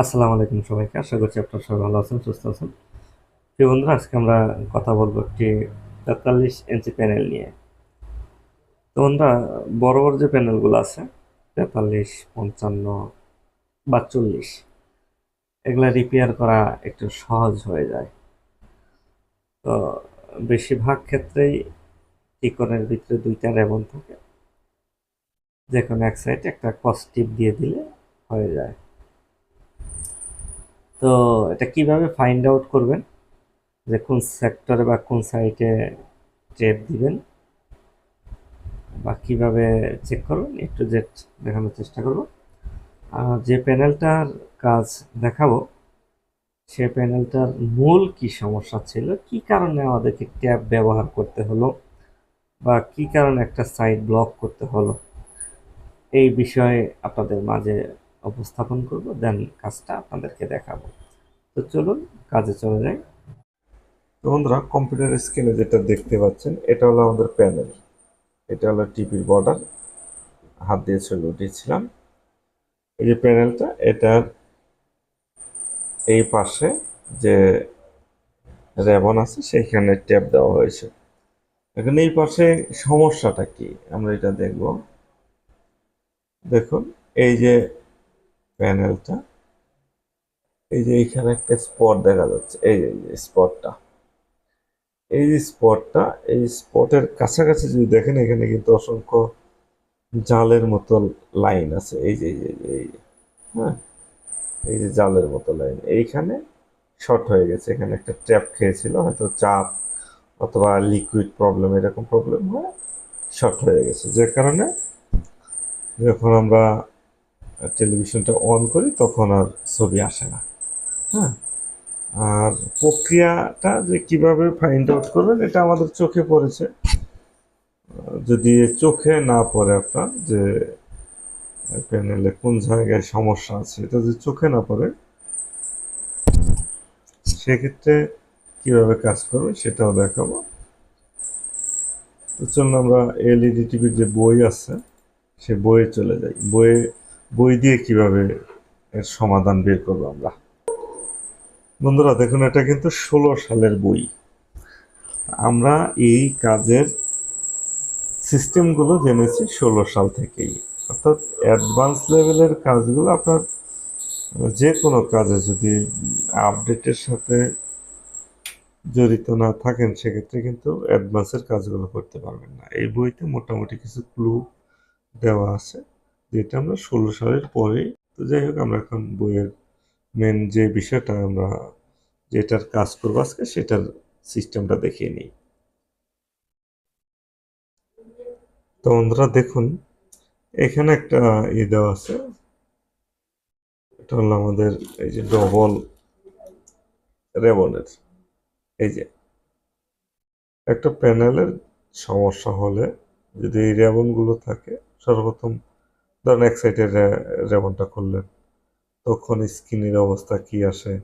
আসসালামু আলাইকুম সবাইকে। আশা করছি আপনারা সবাই ভালো আছেন, সুস্থ আছেন। প্রিয় বন্ধুরা, আজকে আমরা কথা বলব একটি তেতাল্লিশ ইঞ্চি প্যানেল নিয়ে। তো বন্ধুরা, বড় বড় যে প্যানেলগুলো আছে, তেতাল্লিশ, পঞ্চান্ন বা চল্লিশ, এগুলা রিপেয়ার করা একটু সহজ হয়ে যায়। তো বেশিরভাগ ক্ষেত্রেই টিকনের ভিতরে দুইটা রেবন থাকে। যে কোনো এক সাইডে একটা কস্টিপ দিয়ে দিলে হয়ে যায়। তো এটা কীভাবে ফাইন্ড আউট করবেন? যে কোন সেক্টরে বা কোন সাইটে ট্রেড দিবেন? বা কীভাবে চেক করবেন? একটু জেট দেখানোর চেষ্টা করব। আর যে প্যানেলটার কাজ দেখাবো, সে প্যানেলটার মূল কি সমস্যা ছিল? কি কারণে আমাদেরকে ট্যাব ব্যবহার করতে হলো? বা কি কারণে একটা সাইট ব্লক করতে হলো? এই বিষয়ে আপনাদের মাঝে উপস্থাপন করব দেন কাজটা আপনাদেরকে দেখাবো। তো চলুন, কাজে চলে যাই। তো বন্ধুরা কম্পিউটার স্ক্রিনে যেটা দেখতে পাচ্ছেন, এটা হলো আমাদের প্যানেল এটা হলো টিভির বর্ডার হাত দিয়ে ছবি উঠিয়েছিলাম। এই যে প্যানেলটা এটার এই পাশে যে রেবন আছে, সেইখানে ট্যাপ দেওয়া হয়েছে। এখন এই পাশে সমস্যাটা কি? আমরা এটা দেখব। দেখুন, এই যে প্যানেলটা। এই যে এইখানে একটা স্পট দেখা যাচ্ছে। এই যে স্পটটা। এই যে স্পটটা, এই স্পটের কাছাকাছি যদি দেখেন, এখানে কিন্তু অসংখ্য জালের মতো লাইন আছে। এই যে এই যে, এই হ্যাঁ? এই যে জালের মতো লাইন। এইখানে শর্ট হয়ে গেছে। এখানে একটা ট্র্যাপ খেয়েছিল। হয়তো চাপ অথবা লিকুইড প্রবলেম, এরকম প্রবলেম হয়, শর্ট হয়ে গেছে। যে কারণে যখন আমরা টেলিভিশনটা অন করি, তখন আর ছবি আসে না। হ্যাঁ? আর প্রক্রিয়াটা যে কীভাবে ফাইন্ড আউট করবেন, এটা আমাদের চোখে পড়েছে। যদি চোখে না পড়ে আপনার, যে প্যানেলে কোন জায়গায় সমস্যা আছে, এটা যদি চোখে না পড়ে, সেক্ষেত্রে কীভাবে কাজ করবে সেটাও দেখাবো। তো চলুন আমরা এলইডি টিভির যে বই আছে, সে বইয়ে চলে যাই। বইয়ে বই দিয়ে কীভাবে এর সমাধান বের করব আমরা? বন্ধুরা, দেখুন, এটা কিন্তু ষোলো সালের বই। আমরা এই কাজের সিস্টেমগুলো জেনেছি ষোলো সাল থেকেই। অর্থাৎ অ্যাডভান্স লেভেলের কাজগুলো আপনার যে কোনো কাজে যদি আপডেটের সাথে জড়িত না থাকেন, সেক্ষেত্রে কিন্তু অ্যাডভান্সের কাজগুলো করতে পারবেন না। এই বইতে মোটামুটি কিছু ক্লু দেওয়া আছে। যেটা আমরা ষোলো সালের পরেই তো যাই হোক, আমরা এখন বইয়ের মেন যে বিষয়টা আমরা যেটার কাজ করব আজকে, সেটার সিস্টেমটা দেখিয়ে নিই। তো বন্ধুরা, দেখুন, এখানে একটা ই দেওয়া আছে। এটা হলো আমাদের এই যে ডবল রেবনের। এই যে, একটা প্যানেলের সমস্যা হলে যদি এই রেবনগুলো থাকে, সর্বপ্রথম ধরেন এক সাইডের রেবনটা করলেন তখন স্ক্রিনের অবস্থা কি আসে?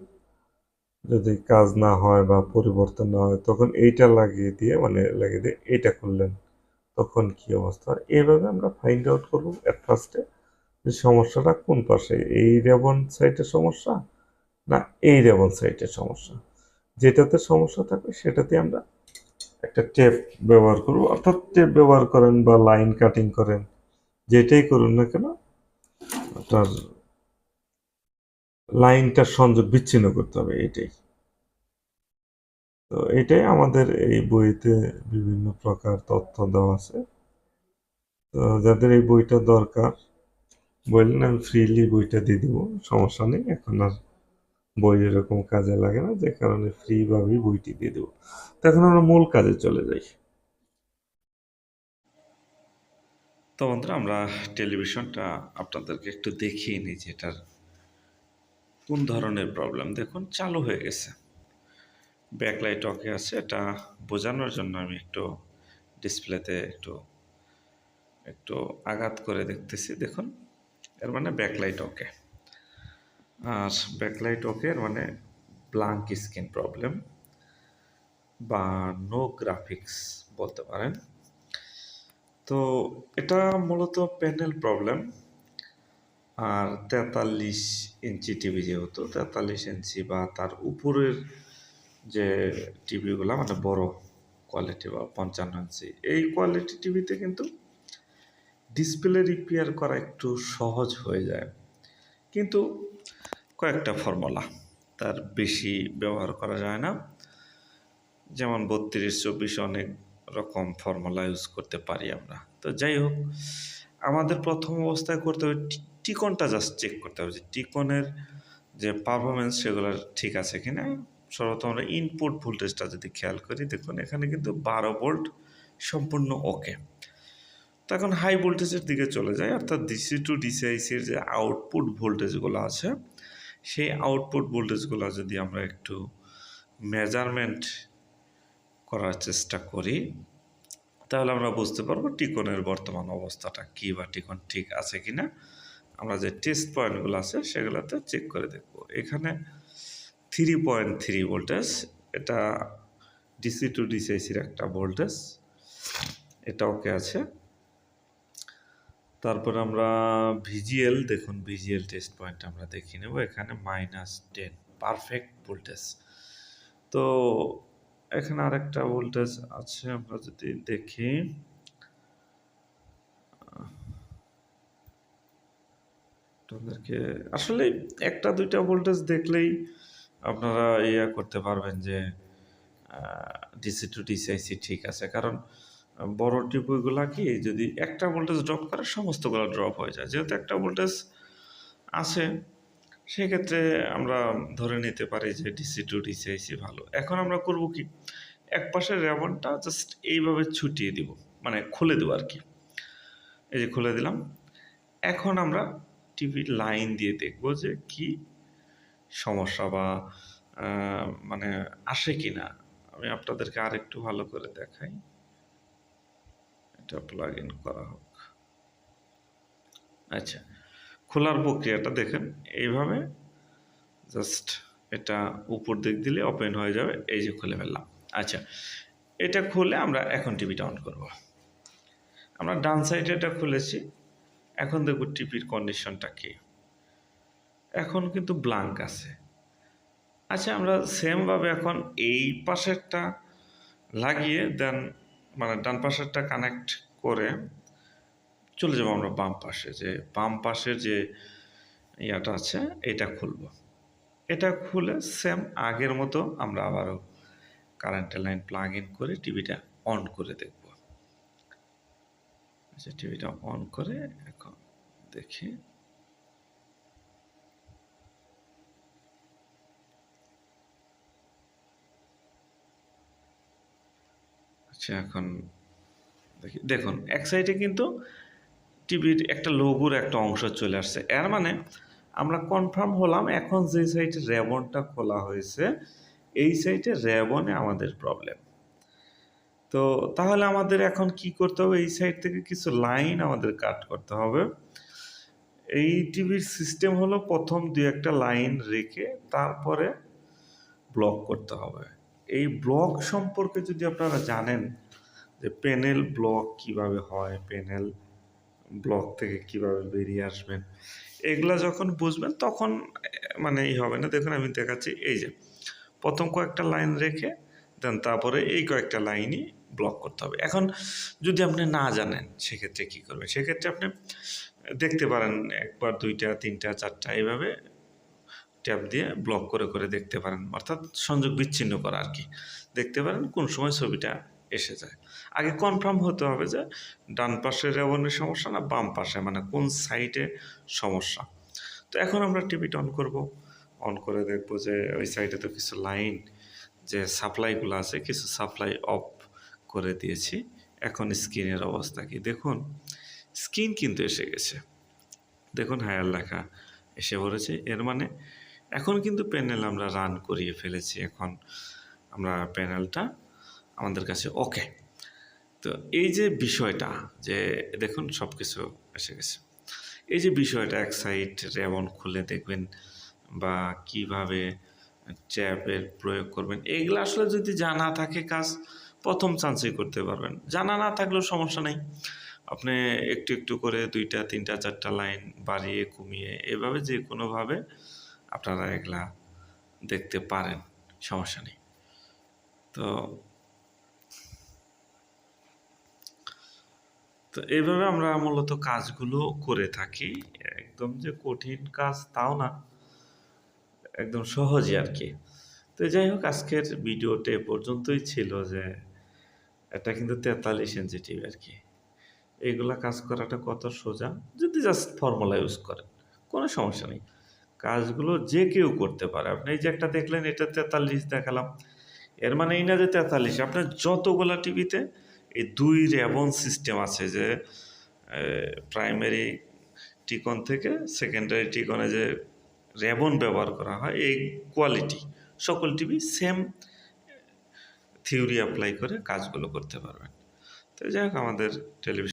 যদি কাজ না হয় বা পরিবর্তন না হয়, তখন এইটা লাগিয়ে দিয়ে মানে লাগিয়ে দিয়ে এইটা করলেন তখন কি অবস্থা? হয় এইভাবে আমরা ফাইন্ড আউট করব অ্যাট ফার্স্টে যে সমস্যাটা কোন পাশে। এই রেবন সাইটের সমস্যা না এই রেবন সাইটের সমস্যা? যেটাতে সমস্যা থাকবে সেটাতে আমরা একটা টেপ ব্যবহার করব। অর্থাৎ টেপ ব্যবহার করেন বা লাইন কাটিং করেন। যেটাই করুন না কেন আপনার লাইনটা সংযোগ বিচ্ছিন্ন করতে হবে, এটাই। তো এটাই আমাদের এই বইতে বিভিন্ন প্রকার তথ্য দেওয়া আছে। তো যাদের এই বইটা দরকার, বললেন আমি ফ্রিলি বইটা দিয়ে দিব, সমস্যা নেই, এখন আর বই এরকম কাজে লাগে না, যে কারণে ফ্রি ভাবেই বইটি দিয়ে দেবো। তো এখন আমরা মূল কাজে চলে যাই। তো বন্ধুরা, আমরা টেলিভিশনটা আপনাদেরকে একটু দেখিয়ে নিই যে এটার কোন ধরনের প্রবলেম দেখুন, চালু হয়ে গেছে। ব্যাকলাইট ওকে আছে, এটা বোঝানোর জন্য আমি একটু ডিসপ্লেতে একটু একটু আঘাত করে দেখতেছি। দেখুন, এর মানে ব্যাকলাইট ওকে আর ব্যাকলাইট ওকে এর মানে ব্লাঙ্ক স্ক্রিন প্রবলেম বা নো গ্রাফিক্স বলতে পারেন। তো এটা মূলত প্যানেল প্রবলেম। আর তেতাল্লিশ ইঞ্চি টিভি যেহেতু, তেতাল্লিশ ইঞ্চি বা তার উপরের যে টিভিগুলো মানে বড় কোয়ালিটি বা পঞ্চান্ন ইঞ্চি, এই কোয়ালিটি টিভিতে কিন্তু ডিসপ্লে রিপেয়ার করা একটু সহজ হয়ে যায়। কিন্তু কয়েকটা ফর্মুলা তার বেশি ব্যবহার করা যায় না। যেমন বত্রিশ, চব্বিশ অনেক রকম ফর্মুলা ইউজ করতে পারি আমরা। তো যাই হোক, আমাদের প্রথম অবস্থায় করতে হবে টিকনটা জাস্ট চেক করতে হবে যে টিকনের যে পারফরমেন্স সেগুলো ঠিক আছে কি না সর্বপ্রথম আমরা ইনপুট ভোল্টেজটা যদি খেয়াল করি, দেখুন এখানে কিন্তু বারো ভোল্ট সম্পূর্ণ ওকে তো এখন হাই ভোল্টেজের দিকে চলে যায় অর্থাৎ ডিসি টু ডিসিআইসির যে আউটপুট ভোল্টেজগুলো আছে, সেই আউটপুট ভোল্টেজগুলো যদি আমরা একটু মেজারমেন্ট করার চেষ্টা করি, তাহলে আমরা বুঝতে পারব টিকনের বর্তমান অবস্থাটা কী বা টিকন ঠিক আছে কি না আমরা যে টেস্ট পয়েন্টগুলো আছে সেগুলোতে চেক করে দেখব। এখানে থ্রি পয়েন্ট থ্রি ভোল্টেজ এটা ডিসি টু ডিসিআইসির একটা ভোল্টেজ এটা ওকে আছে। তারপর আমরা ভিজিএল দেখুন ভিজিএল টেস্ট পয়েন্ট আমরা দেখে নেব। এখানে মাইনাস টেন পারফেক্ট ভোল্টেজ তো এখানে আরেকটা ভোল্টেজ আছে, আমরা যদি দেখি। আপনাদেরকে আসলে একটা দুইটা ভোল্টেজ দেখলেই আপনারা ইয়া করতে পারবেন যে ডিসি টু ডিসিআইসি ঠিক আছে। কারণ, বড় টিপুগুলা কি, যদি একটা ভোল্টেজ ড্রপ করে, সমস্তগুলো ড্রপ হয়ে যায়। যেহেতু একটা ভোল্টেজ আছে সেক্ষেত্রে আমরা ধরে নিতে পারি যে ডিসি টু ডিসিআইসি ভালো। এখন আমরা করব কি? এক পাশের র্যাবনটা জাস্ট এইভাবে ছুটিয়ে দিব মানে খুলে দেবো আর কি। এই যে খুলে দিলাম। এখন আমরা টিভির লাইন দিয়ে দেখব যে কি সমস্যা বা মানে আসে কি না আমি আপনাদেরকে আর একটু ভালো করে দেখাই। এটা প্লাগ ইন করা হোক। আচ্ছা। খোলার প্রক্রিয়াটা দেখেন, এইভাবে জাস্ট এটা উপর দিক দিলে ওপেন হয়ে যাবে, এই যে খুলে ফেললাম। আচ্ছা এটা খুলে আমরা এখন টিভিটা অন করব। আমরা ডান সাইডে এটা খুলেছি, এখন দেখব টিভির কন্ডিশনটা কি। এখন কিন্তু ব্লাঙ্ক আছে। আচ্ছা আমরা সেমভাবে এখন এই পাশেরটা লাগিয়ে দেন মানে ডান পাশেরটা কানেক্ট করে চলে যাব আমরা বাম পাশে, যে বাম পাশের যে ইয়াটা আছে, এটা খুলব। এটা খুলে সেম আগের মতো আমরা আবারও কারেন্টের লাইন প্লাগ ইন করে টিভিটা অন করে দেখব। আচ্ছা টিভিটা অন করে এখন দেখি। আচ্ছা এখন দেখি। দেখুন, এক সাইডে কিন্তু টিভির একটা লোগোর একটা অংশ চলে আসছে। এর মানে আমরা কনফার্ম হলাম, এখন যে সাইটে র্যাবনটা খোলা হয়েছে, এই সাইটে র্যাবনে আমাদের প্রবলেম তো তাহলে আমাদের এখন কি করতে হবে? এই সাইড থেকে কিছু লাইন আমাদের কাট করতে হবে। এই টিভির সিস্টেম হলো প্রথম দুই একটা লাইন রেখে তারপরে ব্লক করতে হবে। এই ব্লক সম্পর্কে যদি আপনারা জানেন, যে প্যানেল ব্লক কীভাবে হয় প্যানেল ব্লক থেকে কীভাবে বেরিয়ে আসবেন, এগুলা যখন বুঝবেন তখন মানে এই হবে না, দেখুন আমি দেখাচ্ছি, এই যে প্রথম কয়েকটা লাইন রেখে, দেন তারপরে এই কয়েকটা লাইনই ব্লক করতে হবে। এখন যদি আপনি না জানেন সেক্ষেত্রে কী করবেন, সেক্ষেত্রে আপনি দেখতে পারেন একবার, দুইটা, তিনটা, চারটা, এইভাবে ট্যাপ দিয়ে ব্লক করে করে দেখতে পারেন। অর্থাৎ সংযোগ বিচ্ছিন্ন করা আর কি। দেখতে পারেন কোন সময় ছবিটা এসে যায়। আগে কনফার্ম হতে হবে যে ডান পাশের রেবনের সমস্যা না বাম পাশে মানে কোন সাইডে সমস্যা। তো এখন আমরা টিভিটা অন করব। অন করে দেখব যে ওই সাইডে তো কিছু লাইন যে সাপ্লাইগুলো আছে, কিছু সাপ্লাই অফ করে দিয়েছি। এখন স্ক্রিনের অবস্থা কি? দেখুন স্ক্রিন কিন্তু এসে গেছে। দেখুন, হায়ার লেখা এসে পড়েছে। এর মানে এখন কিন্তু প্যানেল আমরা রান করিয়ে ফেলেছি। এখন আমরা প্যানেলটা আমাদের কাছে ওকে তো এই যে বিষয়টা, যে দেখুন সব কিছু এসে গেছে। এই যে বিষয়টা এক সাইড রেমন খুলে দেখবেন বা কীভাবে ট্যাপের প্রয়োগ করবেন, এগুলো আসলে যদি জানা থাকে কাজ, প্রথম চান্সেই করতে পারবেন। জানা না থাকলেও সমস্যা নেই। আপনি একটু একটু করে দুইটা, তিনটা, চারটা লাইন বাড়িয়ে, কমিয়ে এভাবে যে কোনোভাবে আপনারা এগুলা দেখতে পারেন, সমস্যা নেই। তো তো এইভাবে আমরা মূলত কাজগুলো করে থাকি। একদম যে কঠিন কাজ তাও না, একদম সহজই আর কি তো যাই হোক, আজকের ভিডিওটা এ পর্যন্তই ছিল যে এটা কিন্তু তেতাল্লিশ ইঞ্চি টিভি আর কি এইগুলা কাজ করাটা কত সোজা, যদি জাস্ট ফর্মুলা ইউজ করেন, কোনো সমস্যা নেই। কাজগুলো যে কেউ করতে পারে। আপনি এই যে একটা দেখলেন, এটা তেতাল্লিশ দেখালাম। এর মানে এই না যে তেতাল্লিশ, আপনার যতগুলা টিভিতে এই দুই র্যাবন সিস্টেম আছে যে প্রাইমারি টিকন থেকে সেকেন্ডারি টিকনে যে র্যাবন ব্যবহার করা হয়, এই কোয়ালিটি, সকল টিভি সেম থিওরি অ্যাপ্লাই করে কাজগুলো করতে পারবেন। তো যাই হোক, আমাদের টেলিভিশন